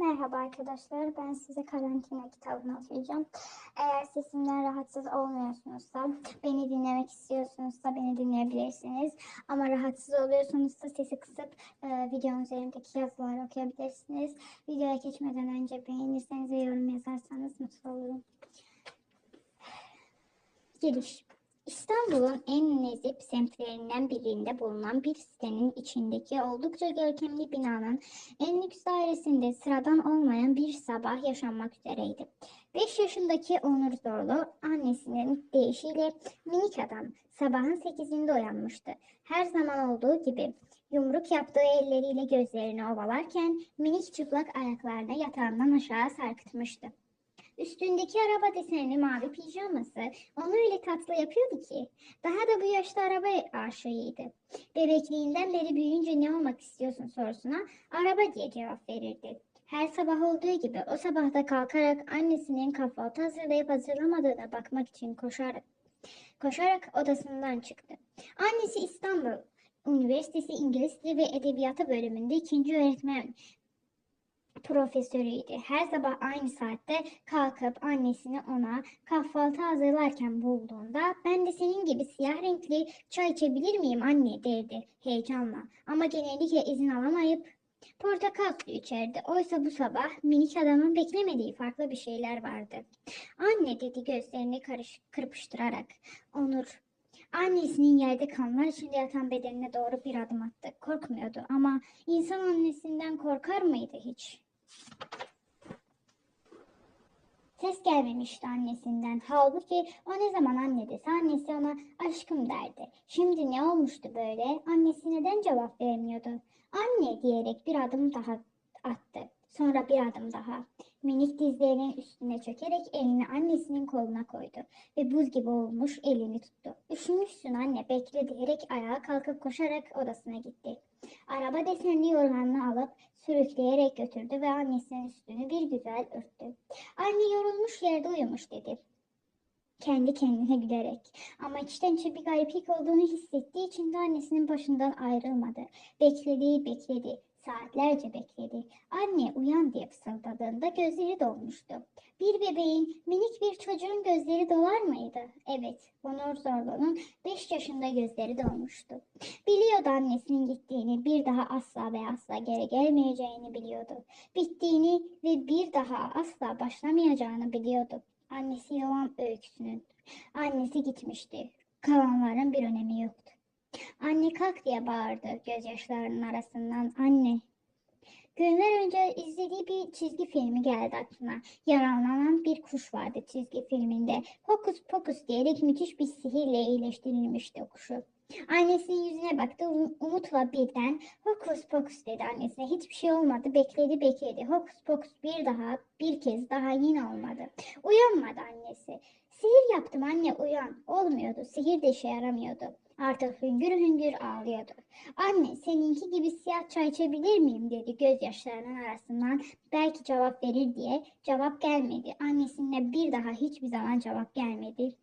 Merhaba arkadaşlar, ben size karantina kitabını okuyacağım. Eğer sesimden rahatsız olmuyorsunuzsa, beni dinlemek istiyorsunuzsa beni dinleyebilirsiniz. Ama rahatsız oluyorsanız da sesi kısıp e, videonun üzerindeki yazıları okuyabilirsiniz. Videoya geçmeden önce beğenirseniz ve yorum yazarsanız mutlu olurum. Giriş. İstanbul'un en nezip semtlerinden birinde bulunan bir sitenin içindeki oldukça görkemli binanın en lüks dairesinde sıradan olmayan bir sabah yaşanmak üzereydi. 5 yaşındaki Onur Zorlu annesinin deyişiyle minik adam sabahın 8'inde uyanmıştı. Her zaman olduğu gibi yumruk yaptığı elleriyle gözlerini ovalarken minik çıplak ayaklarını yatağından aşağı sarkıtmıştı. Üstündeki araba desenli mavi pijaması onu öyle tatlı yapıyordu ki. Daha da bu yaşta araba aşığıydı. Bebekliğinden beri büyüyünce ne olmak istiyorsun sorusuna araba diye cevap verirdi. Her sabah olduğu gibi o sabahta kalkarak annesinin kahvaltı hazırlayıp hazırlamadığına bakmak için koşarak, koşarak odasından çıktı. Annesi İstanbul Üniversitesi İngiliz Dili ve Edebiyatı bölümünde ikinci öğretmen profesörüydü. Her sabah aynı saatte kalkıp annesini ona kahvaltı hazırlarken bulduğunda ben de senin gibi siyah renkli çay içebilir miyim anne derdi heyecanla. Ama genellikle izin alamayıp portakal suyu içerdi. Oysa bu sabah minik adamın beklemediği farklı bir şeyler vardı. Anne dedi gözlerini karış, kırpıştırarak. Onur Annesinin yerde kanlar içinde yatan bedenine doğru bir adım attı. Korkmuyordu ama insan annesinden korkar mıydı hiç? Ses gelmemişti annesinden. Halbuki o ne zaman anne dese annesi ona aşkım derdi. Şimdi ne olmuştu böyle? Annesi neden cevap vermiyordu? Anne diyerek bir adım daha attı. Sonra bir adım daha. Minik dizlerinin üstüne çökerek elini annesinin koluna koydu ve buz gibi olmuş elini tuttu. Üşümüşsün anne bekle diyerek ayağa kalkıp koşarak odasına gitti. Araba desenli yorganını alıp sürükleyerek götürdü ve annesinin üstünü bir güzel örttü. Anne yorulmuş yerde uyumuş dedi. Kendi kendine gülerek. Ama içten içe bir gariplik olduğunu hissettiği için de annesinin başından ayrılmadı. Bekledi, bekledi. Saatlerce bekledi. Anne uyan diye fısıldadığında gözleri dolmuştu. Bir bebeğin, minik bir çocuğun gözleri dolar mıydı? Evet, Onur Zorlu'nun 5 yaşında gözleri dolmuştu. Biliyordu annesinin gittiğini, bir daha asla ve asla geri gelmeyeceğini biliyordu. Bittiğini ve bir daha asla başlamayacağını biliyordu. Annesi yalan öyküsünün. Annesi gitmişti. Kalanların bir önemi yoktu. Anne kalk diye bağırdı gözyaşlarının arasından. Anne. Günler önce izlediği bir çizgi filmi geldi aklına. Yaralanan bir kuş vardı çizgi filminde. Hokus pokus diyerek müthiş bir sihirle iyileştirilmişti kuşu. Annesinin yüzüne baktı um- umutla birden hokus pokus dedi annesine. Hiçbir şey olmadı bekledi bekledi. Hokus pokus bir daha bir kez daha yine olmadı. Uyanmadı annesi. Sihir yaptım anne uyan. Olmuyordu sihir de işe yaramıyordu. Artık hüngür hüngür ağlıyordu. Anne seninki gibi siyah çay içebilir miyim dedi gözyaşlarının arasından. Belki cevap verir diye cevap gelmedi. Annesine bir daha hiçbir zaman cevap gelmedi.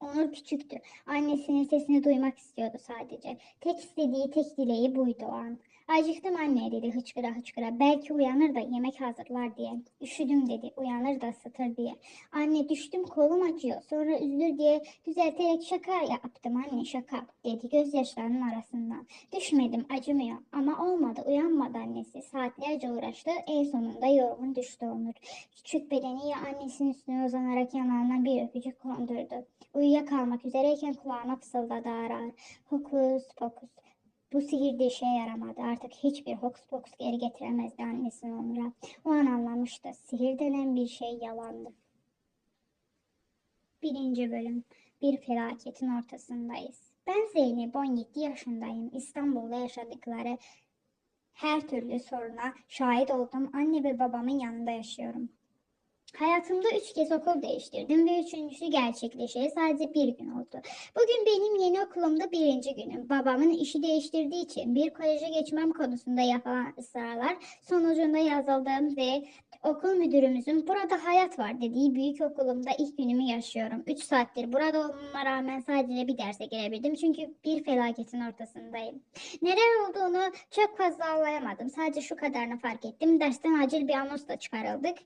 Onur küçüktü. Annesinin sesini duymak istiyordu sadece. Tek istediği, tek dileği buydu o an. Acıktım anne dedi hıçkıra hıçkıra. Belki uyanır da yemek hazırlar diye. Üşüdüm dedi uyanır da ısıtır diye. Anne düştüm kolum acıyor. Sonra üzülür diye düzelterek şaka yaptım anne şaka dedi gözyaşlarının arasından. Düşmedim acımıyor ama olmadı uyanmadı annesi. Saatlerce uğraştı en sonunda yorgun düştü Onur. Küçük bedeniyle annesinin üstüne uzanarak yanağına bir öpücük kondurdu. Uyuyakalmak üzereyken kulağına fısıldadı ağır ağır. Hokus pokus. Bu sihir de işe yaramadı. Artık hiçbir hokus pokus geri getiremezdi annesini Onur'a. O an anlamıştı. Sihir denen bir şey yalandı. Birinci bölüm. Bir felaketin ortasındayız. Ben Zeynep 17 yaşındayım. İstanbul'da yaşadıkları her türlü soruna şahit oldum. Anne ve babamın yanında yaşıyorum. Hayatımda üç kez okul değiştirdim ve üçüncüsü gerçekleşeli sadece bir gün oldu. Bugün benim yeni okulumda birinci günüm. Babamın işi değiştirdiği için bir koleje geçmem konusunda yapılan ısrarlar sonucunda yazıldığım ve Okul müdürümüzün burada hayat var dediği büyük okulumda ilk günümü yaşıyorum. 3 saattir burada olmama rağmen sadece bir derse girebildim çünkü bir felaketin ortasındayım. Neler olduğunu çok fazla anlayamadım. Sadece şu kadarını fark ettim. Dersten acil bir anonsla çıkarıldık.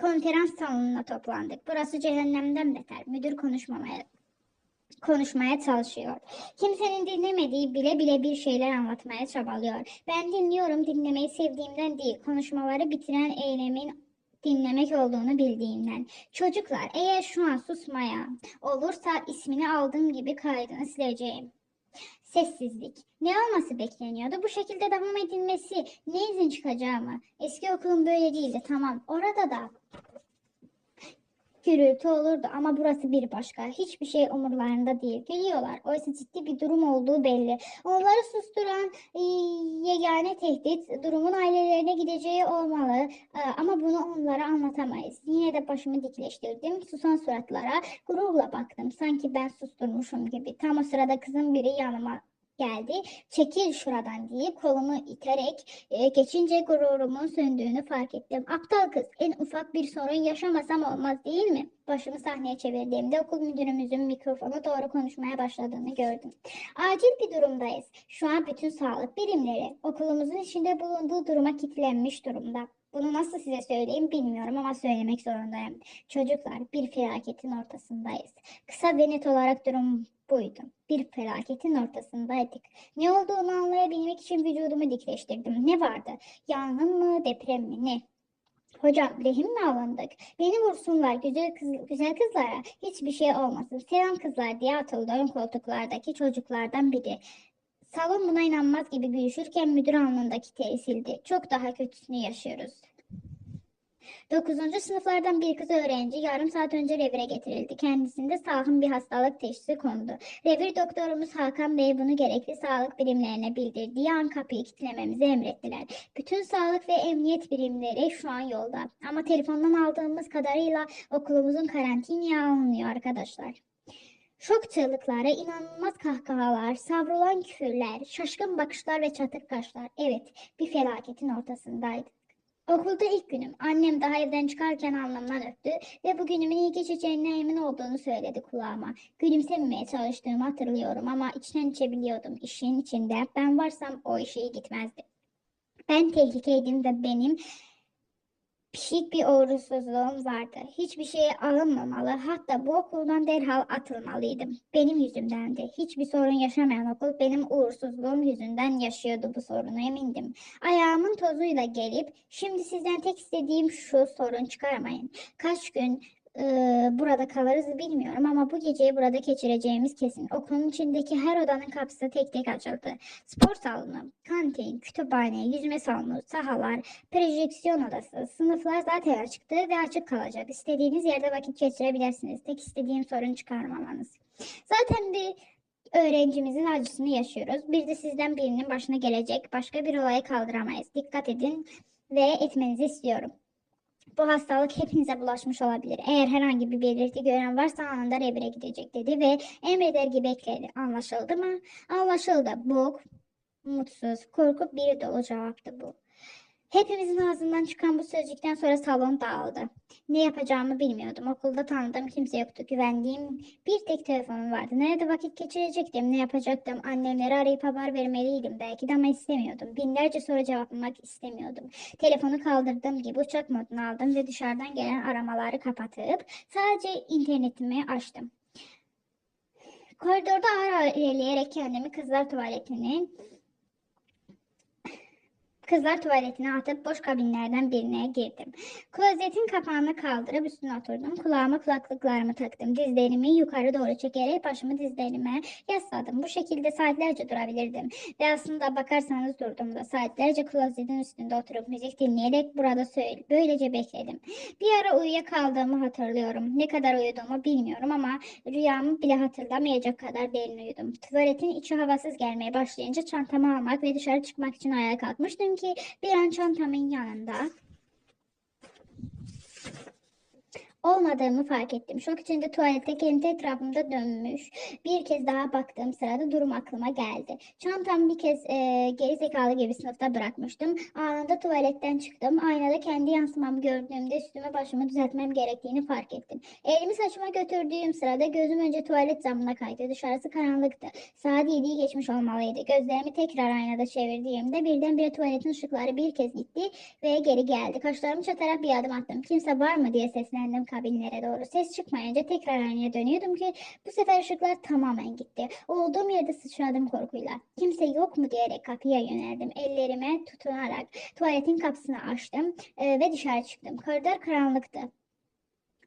Konferans salonuna toplandık. Burası cehennemden beter. Müdür konuşmamaya konuşmaya çalışıyor. Kimsenin dinlemediği bile bile bir şeyler anlatmaya çabalıyor. Ben dinliyorum dinlemeyi sevdiğimden değil, konuşmaları bitiren eylemin dinlemek olduğunu bildiğimden. Çocuklar eğer şu an susmaya olursa ismini aldığım gibi kaydını sileceğim. Sessizlik. Ne olması bekleniyordu? Bu şekilde devam edilmesi, ne izin çıkacağı mı? Eski okulum böyle değildi. Tamam. Orada da gürültü olurdu ama burası bir başka. Hiçbir şey umurlarında değil. Gülüyorlar. Oysa ciddi bir durum olduğu belli. Onları susturan e, yegane tehdit durumun ailelerine gideceği olmalı. E, ama bunu onlara anlatamayız. Yine de başımı dikleştirdim. Susan suratlara gururla baktım. Sanki ben susturmuşum gibi. Tam o sırada kızın biri yanıma geldi. Çekil şuradan diye kolumu iterek e, geçince gururumun söndüğünü fark ettim. Aptal kız, en ufak bir sorun yaşamasam olmaz değil mi? Başımı sahneye çevirdiğimde okul müdürümüzün mikrofona doğru konuşmaya başladığını gördüm. Acil bir durumdayız. Şu an bütün sağlık birimleri okulumuzun içinde bulunduğu duruma kilitlenmiş durumda. Bunu nasıl size söyleyeyim bilmiyorum ama söylemek zorundayım. Çocuklar bir felaketin ortasındayız. Kısa ve net olarak durum buydu. Bir felaketin ortasındaydık. Ne olduğunu anlayabilmek için vücudumu dikleştirdim. Ne vardı? Yangın mı, deprem mi, ne? Hocam rehin mi alındık? Beni vursunlar güzel, kız, güzel kızlara hiçbir şey olmasın. Selam kızlar diye atıldı ön koltuklardaki çocuklardan biri. Salon buna inanmaz gibi gülüşürken müdür alnındaki teri sildi. Çok daha kötüsünü yaşıyoruz. 9. sınıflardan bir kız öğrenci yarım saat önce revire getirildi. Kendisinde sağım bir hastalık teşhisi kondu. Revir doktorumuz Hakan Bey bunu gerekli sağlık birimlerine bildirdiği an kapıyı kilitlememizi emrettiler. Bütün sağlık ve emniyet birimleri şu an yolda. Ama telefondan aldığımız kadarıyla okulumuzun karantinaya alınıyor arkadaşlar. Şok çığlıkları, inanılmaz kahkahalar, savrulan küfürler, şaşkın bakışlar ve çatık kaşlar. Evet, bir felaketin ortasındaydı. Okulda ilk günüm. Annem daha evden çıkarken alnımdan öptü ve bu günümün iyi geçeceğine emin olduğunu söyledi kulağıma. Gülümsememeye çalıştığımı hatırlıyorum ama içten içe biliyordum. İşin içinde ben varsam o iş iyi gitmezdi. Ben tehlikedeydim ve benim pişik bir uğursuzluğum vardı. Hiçbir şeye alınmamalı, hatta bu okuldan derhal atılmalıydım. Benim yüzümdendi. Hiçbir sorun yaşamayan okul benim uğursuzluğum yüzünden yaşıyordu bu sorunu emindim. Ayağımın tozuyla gelip şimdi sizden tek istediğim şu sorun çıkarmayın. Kaç gün e, burada kalırız bilmiyorum ama bu geceyi burada geçireceğimiz kesin. Okulun içindeki her odanın kapısı tek tek açıldı. Spor salonu, kantin, kütüphane, yüzme salonu, sahalar, projeksiyon odası, sınıflar zaten açıktı ve açık kalacak. İstediğiniz yerde vakit geçirebilirsiniz. Tek istediğim sorun çıkarmamanız. Zaten bir öğrencimizin acısını yaşıyoruz. Bir de sizden birinin başına gelecek başka bir olayı kaldıramayız. Dikkat edin ve etmenizi istiyorum. Bu hastalık hepinize bulaşmış olabilir. Eğer herhangi bir belirti gören varsa anında revire gidecek dedi ve emreder gibi bekledi. Anlaşıldı mı? Anlaşıldı. Bok, mutsuz, korkup biri dolu cevaptı bu. Hepimizin ağzından çıkan bu sözcükten sonra salon dağıldı. Ne yapacağımı bilmiyordum. Okulda tanıdığım kimse yoktu. Güvendiğim bir tek telefonum vardı. Nerede vakit geçirecektim, ne yapacaktım? Annemleri arayıp haber vermeliydim belki de ama istemiyordum. Binlerce soru cevaplamak istemiyordum. Telefonu kaldırdığım gibi uçak moduna aldım ve dışarıdan gelen aramaları kapatıp sadece internetimi açtım. Koridorda ağır ağır ilerleyerek kendimi kızlar tuvaletinin Kızlar tuvaletine atıp boş kabinlerden birine girdim. Klozetin kapağını kaldırıp üstüne oturdum. Kulağıma kulaklıklarımı taktım. Dizlerimi yukarı doğru çekerek başımı dizlerime yasladım. Bu şekilde saatlerce durabilirdim. Ve aslında bakarsanız durdum da saatlerce klozetin üstünde oturup müzik dinleyerek burada böylece bekledim. Bir ara uyuyakaldığımı hatırlıyorum. Ne kadar uyuduğumu bilmiyorum ama rüyamı bile hatırlamayacak kadar derin uyudum. Tuvaletin içi havasız gelmeye başlayınca çantamı almak ve dışarı çıkmak için ayağa kalkmıştım ki bir an çantamın yanında o olmadığımı fark ettim. Şok içinde tuvalette kendi etrafımda dönmüş. Bir kez daha baktığım sırada durum aklıma geldi. Çantamı bir kez e, geri zekalı gibi sınıfta bırakmıştım. Anında tuvaletten çıktım. Aynada kendi yansımamı gördüğümde üstümü başımı düzeltmem gerektiğini fark ettim. Elimi saçıma götürdüğüm sırada gözüm önce tuvalet camına kaydı. Dışarısı karanlıktı. Saat 7'yi geçmiş olmalıydı. Gözlerimi tekrar aynada çevirdiğimde birdenbire tuvaletin ışıkları bir kez gitti ve geri geldi. Kaşlarımı çatarak bir adım attım. Kimse var mı diye seslendim kabinlere doğru. Ses çıkmayınca tekrar aynaya dönüyordum ki bu sefer ışıklar tamamen gitti. Olduğum yerde sıçradım korkuyla. Kimse yok mu diyerek kapıya yöneldim. Ellerime tutunarak tuvaletin kapısını açtım e, ve dışarı çıktım. Koridor karanlıktı.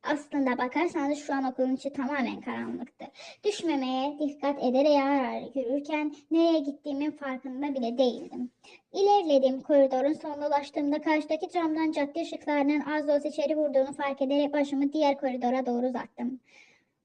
Aslında bakarsanız şu an okulun içi tamamen karanlıktı. Düşmemeye dikkat ederek ağır yürürken nereye gittiğimin farkında bile değildim. İlerledim koridorun sonuna ulaştığımda karşıdaki camdan cadde ışıklarının az da olsa içeri vurduğunu fark ederek başımı diğer koridora doğru uzattım.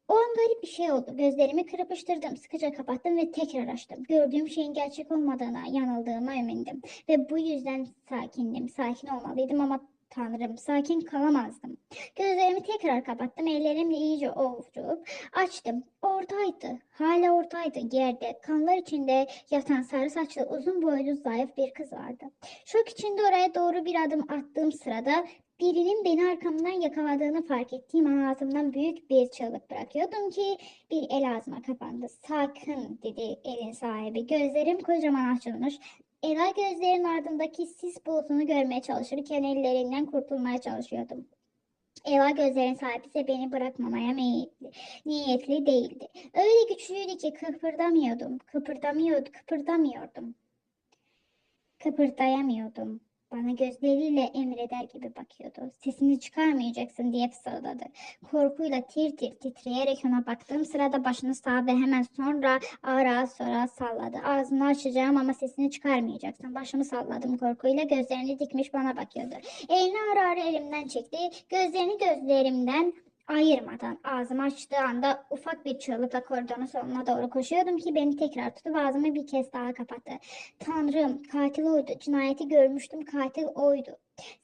O an garip bir şey oldu. Gözlerimi kırpıştırdım, sıkıca kapattım ve tekrar açtım. Gördüğüm şeyin gerçek olmadığına, yanıldığıma emindim. Ve bu yüzden sakindim. Sakin olmalıydım ama Tanrım, sakin kalamazdım. Gözlerimi tekrar kapattım, ellerimle iyice ovurup açtım. Oradaydı, hala oradaydı. Yerde, kanlar içinde yatan sarı saçlı, uzun boylu, zayıf bir kız vardı. Şok içinde oraya doğru bir adım attığım sırada birinin beni arkamdan yakaladığını fark ettiğim an ağzımdan büyük bir çığlık bırakıyordum ki bir el ağzıma kapandı. Sakın dedi elin sahibi. Gözlerim kocaman açılmış. Ela gözlerinin ardındaki sis bulutunu görmeye çalışırken ellerinden kurtulmaya çalışıyordum. Ela gözlerin sahibi ise beni bırakmamaya niyetli, değildi. Öyle güçlüydü ki kıpırdamıyordum, kıpırdamıyordum, kıpırdamıyordum. Kıpırdayamıyordum. Bana gözleriyle emreder gibi bakıyordu. Sesini çıkarmayacaksın diye fısıldadı. Korkuyla tir tir titreyerek ona baktığım sırada başını sağa ve hemen sonra ağır ağır sonra salladı. Ağzını açacağım ama sesini çıkarmayacaksın. Başımı salladım korkuyla gözlerini dikmiş bana bakıyordu. Elini ağır ağır elimden çekti. Gözlerini gözlerimden ayırmadan ağzımı açtığı anda ufak bir çığlıkla koridorun sonuna doğru koşuyordum ki beni tekrar tutup ağzımı bir kez daha kapattı. Tanrım katil oydu. Cinayeti görmüştüm katil oydu.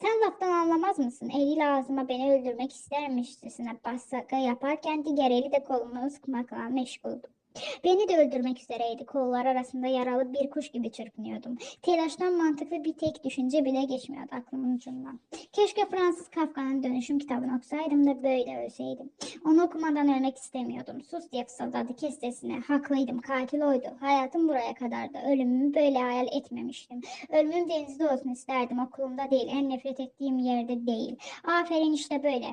Sen laftan anlamaz mısın? Eliyle ağzıma beni öldürmek istermişçesine bassaka yaparken diğer eli de kolumu sıkmakla meşguldü. Beni de öldürmek üzereydi. Kollar arasında yaralı bir kuş gibi çırpınıyordum. Telaştan mantıklı bir tek düşünce bile geçmiyordu aklımın ucundan. Keşke Fransız Kafka'nın dönüşüm kitabını okusaydım da böyle ölseydim. Onu okumadan ölmek istemiyordum. Sus diye fısıldadı kes sesine. Haklıydım. Katil oydu. Hayatım buraya kadardı. Ölümümü böyle hayal etmemiştim. Ölümüm denizde olsun isterdim. Okulumda değil. En nefret ettiğim yerde değil. Aferin işte böyle.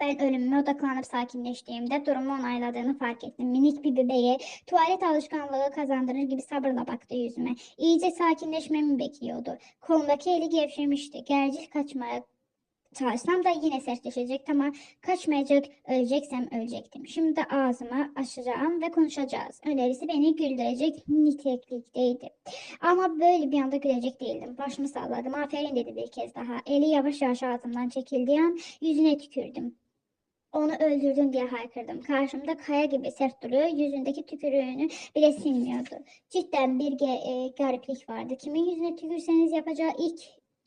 Ben ölümüme odaklanıp sakinleştiğimde durumu onayladığını fark ettim. Minik bir bebeğe tuvalet alışkanlığı kazandırır gibi sabırla baktı yüzüme. İyice sakinleşmemi bekliyordu. Kolumdaki eli gevşemişti. Gerçi kaçmaya çalışsam da yine sertleşecekti ama kaçmayacak, öleceksem ölecektim. Şimdi ağzımı açacağım ve konuşacağız. Önerisi beni güldürecek niteliklikteydi. Ama böyle bir anda gülecek değildim. Başımı salladım. Aferin dedi bir kez daha. Eli yavaş yavaş ağzımdan çekildiği an yüzüne tükürdüm. Onu öldürdün diye haykırdım. Karşımda kaya gibi sert duruyor. Yüzündeki tükürüğünü bile silmiyordu. Cidden bir ge- e, gariplik vardı. Kimin yüzüne tükürseniz yapacağı ilk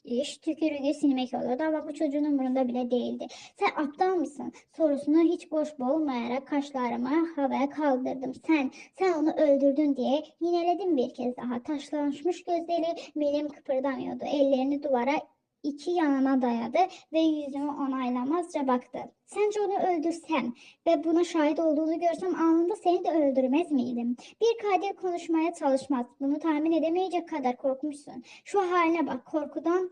iş tükürüğü silmek olurdu ama bu çocuğun umurunda bile değildi. Sen aptal mısın? Sorusunu hiç boş bulmayarak kaşlarımı havaya kaldırdım. Sen, sen onu öldürdün diye yineledim bir kez daha. Taşlanmış gözleri benim kıpırdamıyordu. Ellerini duvara iki yanına dayadı ve yüzüme onaylamazca baktı. Sence onu öldürsem ve buna şahit olduğunu görsem anında seni de öldürmez miydim? Bir katil konuşmaya çalışmaz. Bunu tahmin edemeyecek kadar korkmuşsun. Şu haline bak korkudan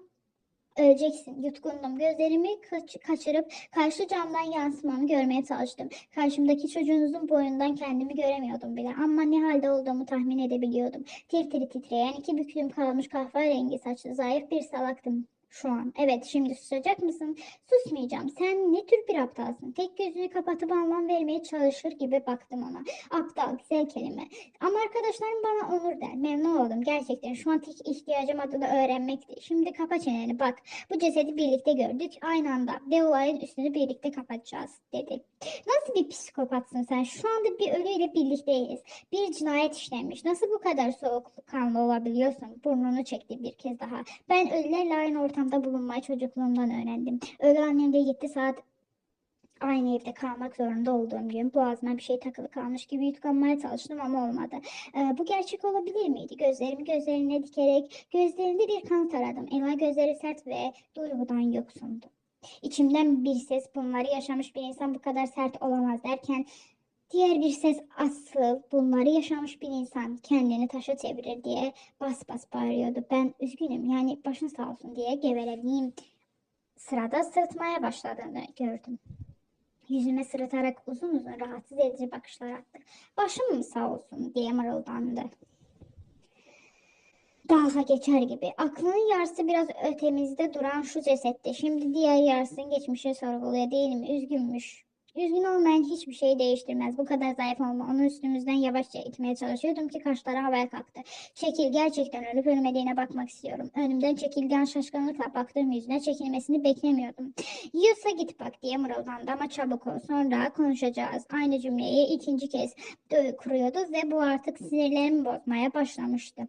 öleceksin. Yutkundum. Gözlerimi kaç- kaçırıp karşı camdan yansımamı görmeye çalıştım. Karşımdaki çocuğunuzun boyundan kendimi göremiyordum bile. Ama ne halde olduğumu tahmin edebiliyordum. Tir tir titreyen iki büklüm kalmış kahverengi saçlı zayıf bir salaktım. Şu an. Evet şimdi susacak mısın? Susmayacağım. Sen ne tür bir aptalsın? Tek gözünü kapatıp anlam vermeye çalışır gibi baktım ona. Aptal güzel kelime. Ama arkadaşlarım bana Onur der. Memnun oldum gerçekten. Şu an tek ihtiyacım adını öğrenmekti. Şimdi kapa çeneni bak. Bu cesedi birlikte gördük aynı anda. Ve olayın üstünü birlikte kapatacağız dedi. Nasıl bir psikopatsın sen? Şu anda bir ölüyle birlikteyiz. Bir cinayet işlenmiş. Nasıl bu kadar soğukkanlı olabiliyorsun? Burnunu çekti bir kez daha. Ben ölülerle aynı ortamda bulunmayı çocukluğumdan öğrendim. Ölü annem de gitti saat Aynı evde kalmak zorunda olduğum gün boğazıma bir şey takılı kalmış gibi yutkanmaya çalıştım ama olmadı. Ee, bu gerçek olabilir miydi? Gözlerimi gözlerine dikerek gözlerinde bir kanıt aradım. Ela gözleri sert ve duygudan yoksundu. İçimden bir ses bunları yaşamış bir insan bu kadar sert olamaz derken diğer bir ses asıl bunları yaşamış bir insan kendini taşa çevirir diye bas bas bağırıyordu. Ben üzgünüm yani başın sağ olsun diye gevelediğim sırada sırıtmaya başladığını gördüm. Yüzüme sırıtarak uzun uzun rahatsız edici bakışlar attı. Başım mı sağ olsun diye mırıldandı. Dalga geçer gibi. Aklının yarısı biraz ötemizde duran şu cesette. Şimdi diğer yarısını geçmişe sorguluyor değil mi? Üzgünmüş. Üzgün olmayan hiçbir şey değiştirmez. Bu kadar zayıf olma. Onu üstümüzden yavaşça itmeye çalışıyordum ki kaşları havaya kalktı. Çekil gerçekten ölüp ölmediğine bakmak istiyorum. Önümden çekilgen şaşkınlıkla baktığım yüzüne çekilmesini beklemiyordum. Yiyorsa git bak diye mırıldandı ama çabuk ol. Sonra konuşacağız. Aynı cümleyi ikinci kez kuruyordu ve bu artık sinirlerimi bozmaya başlamıştı.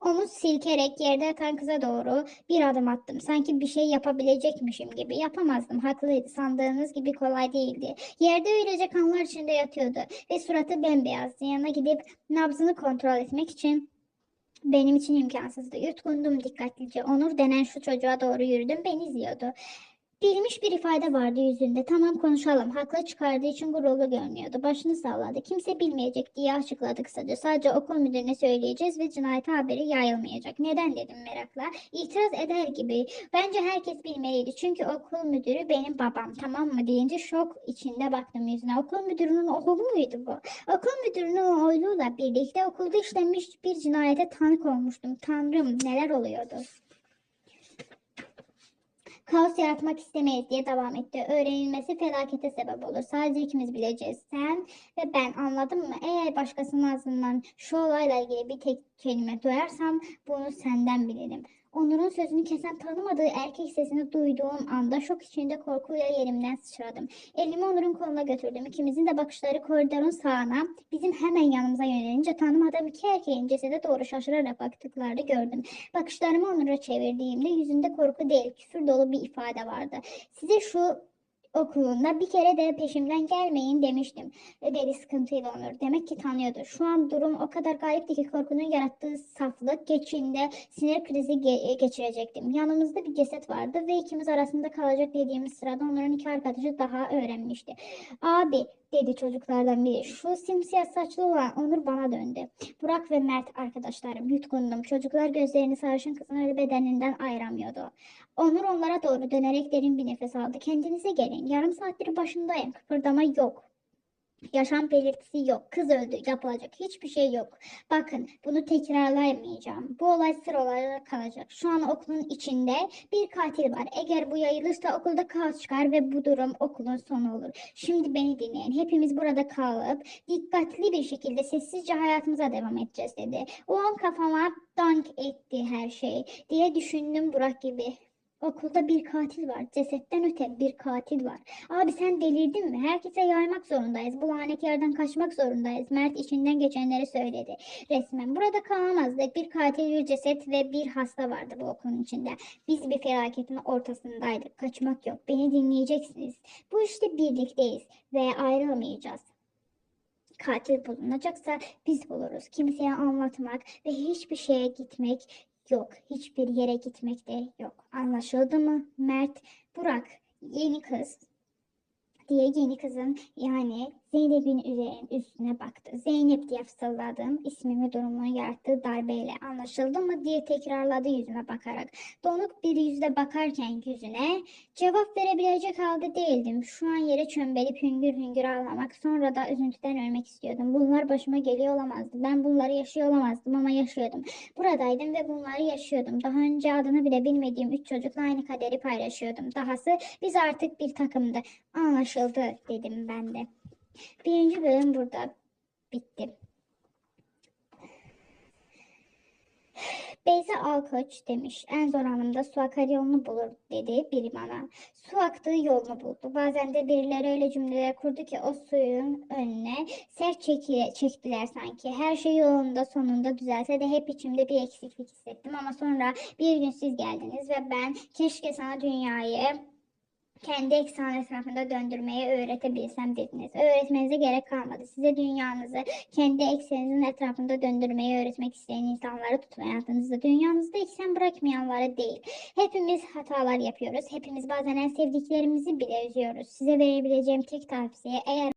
Onu silkerek yerde yatan kıza doğru bir adım attım. Sanki bir şey yapabilecekmişim gibi. Yapamazdım. Haklıydı. Sandığınız gibi kolay değildi. Yerde öylece kanlar içinde yatıyordu ve suratı bembeyazdı. Yanına gidip nabzını kontrol etmek için benim için imkansızdı. Yutkundum dikkatlice. Onur denen şu çocuğa doğru yürüdüm. Beni izliyordu. Bilmiş bir ifade vardı yüzünde. Tamam konuşalım. Haklı çıkardığı için gururlu görünüyordu. Başını salladı. Kimse bilmeyecek diye açıkladı kısaca. Sadece okul müdürüne söyleyeceğiz ve cinayet haberi yayılmayacak. Neden dedim merakla. İtiraz eder gibi. Bence herkes bilmeliydi. Çünkü okul müdürü benim babam. Tamam mı deyince şok içinde baktım yüzüne. Okul müdürünün oğlu muydu bu? Okul müdürünün oğluyla birlikte okulda işlenmiş bir cinayete tanık olmuştum. Tanrım neler oluyordu? Kaos yaratmak istemeyiz diye devam etti. Öğrenilmesi felakete sebep olur. Sadece ikimiz bileceğiz. Sen ve ben anladın mı? Eğer başkasının ağzından şu olayla ilgili bir tek kelime duyarsam bunu senden bilirim. Onur'un sözünü kesen tanımadığı erkek sesini duyduğum anda şok içinde korkuyla yerimden sıçradım. Elimi Onur'un koluna götürdüm. İkimizin de bakışları koridorun sağına, bizim hemen yanımıza yönelince tanımadığım iki erkeğin cesede doğru şaşırarak baktıklarını gördüm. Bakışlarımı Onur'a çevirdiğimde yüzünde korku değil, küfür dolu bir ifade vardı. Size şu okulunda bir kere de peşimden gelmeyin demiştim. Ve dedi sıkıntıyla Onur. Demek ki tanıyordu. Şu an durum o kadar garipti ki korkunun yarattığı saflık geçinde sinir krizi ge- geçirecektim. Yanımızda bir ceset vardı ve ikimiz arasında kalacak dediğimiz sırada Onur'un iki arkadaşı daha öğrenmişti. Abi dedi çocuklardan biri. Şu simsiyah saçlı olan Onur bana döndü. Burak ve Mert arkadaşlarım yutkundum. Çocuklar gözlerini sarışın kızın bedeninden ayıramıyordu. Onur onlara doğru dönerek derin bir nefes aldı. Kendinize gelin. Yarım saattir başındayım. Kıpırdama yok. Yaşam belirtisi yok. Kız öldü. Yapılacak hiçbir şey yok. Bakın bunu tekrarlayamayacağım. Bu olay sır olarak kalacak. Şu an okulun içinde bir katil var. Eğer bu yayılırsa okulda kaos çıkar ve bu durum okulun sonu olur. Şimdi beni dinleyin. Hepimiz burada kalıp dikkatli bir şekilde sessizce hayatımıza devam edeceğiz dedi. O an kafama dank etti her şey diye düşündüm Burak gibi. Okulda bir katil var. Cesetten öte bir katil var. Abi sen delirdin mi? Herkese yaymak zorundayız. Bu lanet yerden kaçmak zorundayız. Mert içinden geçenleri söyledi. Resmen burada kalamazdık. Bir katil, bir ceset ve bir hasta vardı bu okulun içinde. Biz bir felaketin ortasındaydık. Kaçmak yok. Beni dinleyeceksiniz. Bu işte birlikteyiz ve ayrılmayacağız. Katil bulunacaksa biz buluruz. Kimseye anlatmak ve hiçbir şeye gitmek yok. Hiçbir yere gitmek de yok. Anlaşıldı mı? Mert, Burak, yeni kız diye yeni kızın yani Zeynep'in üzerin üstüne baktı. Zeynep diye fısıldadım. İsmimi durumun yarattığı darbeyle anlaşıldı mı diye tekrarladı yüzüme bakarak. Donuk bir yüzle bakarken yüzüne cevap verebilecek halde değildim. Şu an yere çömbelip hüngür hüngür ağlamak sonra da üzüntüden ölmek istiyordum. Bunlar başıma geliyor olamazdı. Ben bunları yaşıyor olamazdım ama yaşıyordum. Buradaydım ve bunları yaşıyordum. Daha önce adını bile bilmediğim üç çocukla aynı kaderi paylaşıyordum. Dahası biz artık bir takımdı. Anlaşıldı dedim ben de. Birinci bölüm burada bitti. Beyza Alkoç demiş. En zor anımda su akar yolunu bulur dedi biri bana. Su aktığı yolunu buldu. Bazen de birileri öyle cümleler kurdu ki o suyun önüne sert çeki, çektiler sanki. Her şey yolunda sonunda düzelse de hep içimde bir eksiklik hissettim. Ama sonra bir gün siz geldiniz ve ben keşke sana dünyayı kendi eksen etrafında döndürmeyi öğretebilsem dediniz. Öğretmenize gerek kalmadı. Size dünyanızı kendi ekseninizin etrafında döndürmeyi öğretmek isteyen insanları tutun hayatınızda. Dünyanızda eksen bırakmayanları değil. Hepimiz hatalar yapıyoruz. Hepimiz bazen en sevdiklerimizi bile üzüyoruz. Size verebileceğim tek tavsiye eğer